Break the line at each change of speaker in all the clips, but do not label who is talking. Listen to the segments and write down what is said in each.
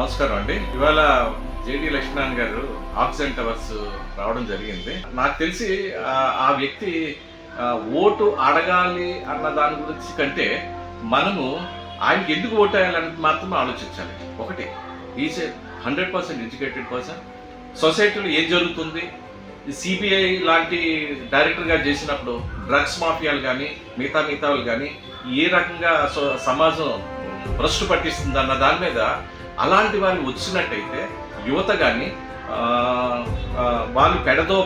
నమస్కారం అండి. ఇవాళ జేడి లక్ష్మణ్ గారు ఆక్సిజన్ అవర్స్ రావడం జరిగింది. నాకు తెలిసి ఆ- వ్యక్తి ఓటు అడగాలి అన్న దాని గురించి కంటే మనము ఆయనకి ఎందుకు ఓటు వేయాలని మాత్రం ఆలోచించాలి. ఒకటి is hundred percent educated person సొసైటీలో ఏం జరుగుతుంది? సిబిఐ లాంటి డైరెక్టర్గా చేసినప్పుడు డ్రగ్స్ మాఫియాలు కానీ మిగతా మిగతా వాళ్ళు కానీ ఏ రకంగా సో- సమాజం భ్రష్టు పట్టిస్తుంది అన్న దాని మీద అలాంటి వాళ్ళు వచ్చినట్టయితే యువత కానీ వాళ్ళు పెడదో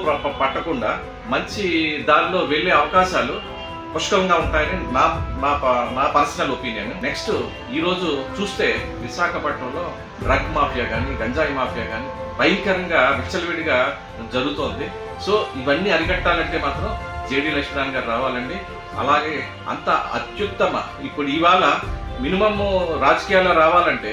పట్టకుండా మంచి దారిలో వెళ్ళే అవకాశాలు పుష్కలంగా ఉంటాయని నా నా ప- నా పర్సనల్ ఒపీనియన్. నెక్స్ట్ ఈరోజు చూస్తే విశాఖపట్నంలో డ్రగ్ మాఫియా కానీ గంజాయి మాఫియా కానీ భయంకరంగా విచ్చలవిడిగా జరుగుతోంది. సో ఇవన్నీ అరికట్టాలంటే మాత్రం జేడి లక్ష్మీనారాయణ గారు రావాలండి. అలాగే అంత అత్యుత్తమ ఇప్పుడు ఇవాళ మినిమమ్ రాజకీయాల్లో రావాలంటే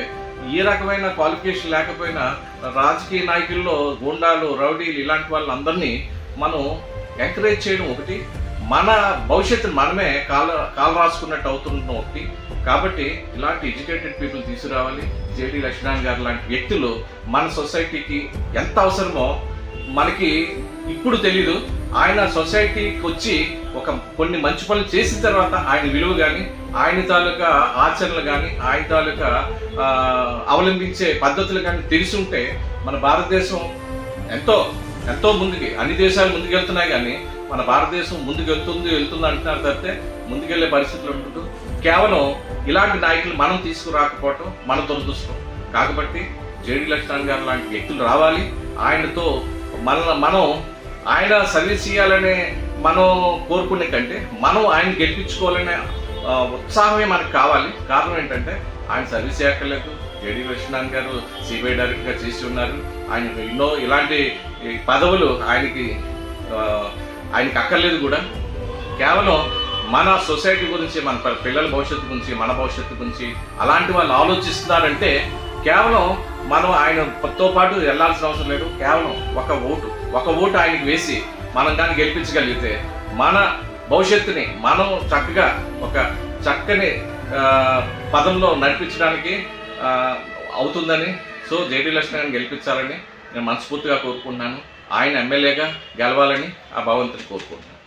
ఏ రకమైన క్వాలిఫికేషన్ లేకపోయినా రాజకీయ నాయకుల్లో గూండాలు రౌడీలు ఇలాంటి వాళ్ళందరినీ మనం ఎంకరేజ్ చేయడం ఒకటి. మన భవిష్యత్తును మనమే కాల కాలు రాసుకున్నట్టు అవుతుండడం ఒకటి. కాబట్టి ఇలాంటి ఎడ్యుకేటెడ్ పీపుల్ తీసుకురావాలి. జేడి లక్ష్మణ్ గారు లాంటి వ్యక్తులు మన సొసైటీకి ఎంత అవసరమో మనకి ఇప్పుడు తెలీదు. ఆయన సొసైటీకి వచ్చి ఒక కొన్ని మంచి పనులు చేసిన తర్వాత ఆయన విలువ కానీ ఆయన తాలూకా ఆచరణలు కానీ ఆయన తాలూకా అవలంబించే పద్ధతులు కానీ తెలిసి ఉంటే మన భారతదేశం ఎంతో ఎంతో ముందుకి అన్ని దేశాలు ముందుకెళ్తున్నాయి కానీ మన భారతదేశం ముందుకెళ్తుంది వెళ్తుంది అంటున్నారు తప్పితే ముందుకెళ్ళే పరిస్థితులు ఉంటుంది కేవలం ఇలాంటి నాయకులు మనం తీసుకురాకపోవటం మన దురదృష్టం. కాబట్టి జేడి లక్ష్మణ్ గారు లాంటి వ్యక్తులు రావాలి. ఆయనతో మన మనం ఆయన సర్వీస్ చేయాలనే మనం కోరుకునే కంటే మనం ఆయన గెలిపించుకోవాలనే ఉత్సాహమే మనకు కావాలి. కారణం ఏంటంటే ఆయన సర్వీస్ చేయక్కర్లేదు. జేడి లక్ష్మణ్ గారు సిబిఐ డైరెక్టర్గా చేసి ఉన్నారు. ఆయన ఎన్నో ఇలాంటి పదవులు ఆయనకి ఆయనకి అక్కర్లేదు కూడా. కేవలం మన సొసైటీ గురించి మన పిల్లల భవిష్యత్తు గురించి మన భవిష్యత్తు గురించి అలాంటి వాళ్ళు ఆలోచిస్తున్నారంటే కేవలం మనం ఆయనతో పాటు వెళ్ళాల్సిన అవసరం లేదు. కేవలం ఒక ఓటు. ఒక ఓటు ఆయనకు వేసి మనం దాన్ని గెలిపించగలిగితే మన భవిష్యత్తుని మనం చక్కగా ఒక చక్కని పదంలో నడిపించడానికి అవుతుందని. సో జేడీ లక్ష్మణ్ గెలిపించాలని నేను మనస్ఫూర్తిగా కోరుకుంటున్నాను. ఆయన ఎమ్మెల్యేగా గెలవాలని ఆ భగవంతుని కోరుకుంటున్నాను.